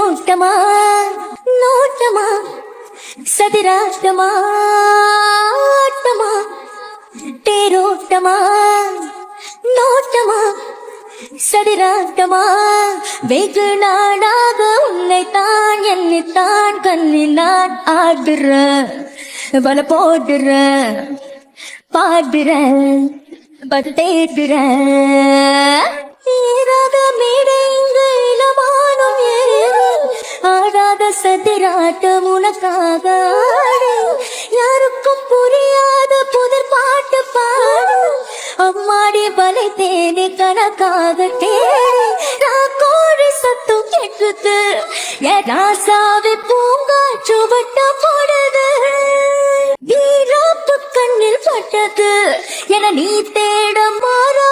நோட்டமா? நோட்டமா? சதிராட்டமா? ஆட்டமா? தேரோட்டமா? நோட்டமா? சதிராட்டமா? வெகு நாடாக உன்னை தான் என்னைத்தான் கண்ணில் நான் ஆடுறேன் வல போடுற பாடுற பட்டேடுற ஆடாத சதிராட்டம் உனக்காக ஆடு யாருக்கும் புரியாத புதிர் பாட்டு பாடு. அம்மாடி வலை தேடி கணக்காக தேடி. கோழி சத்தம் கேட்குது என் ராசாவி பூங்கா சுவட்ட போடுது. வீராப்பு கண்ணில் பட்டது. என நீ தேட மாறா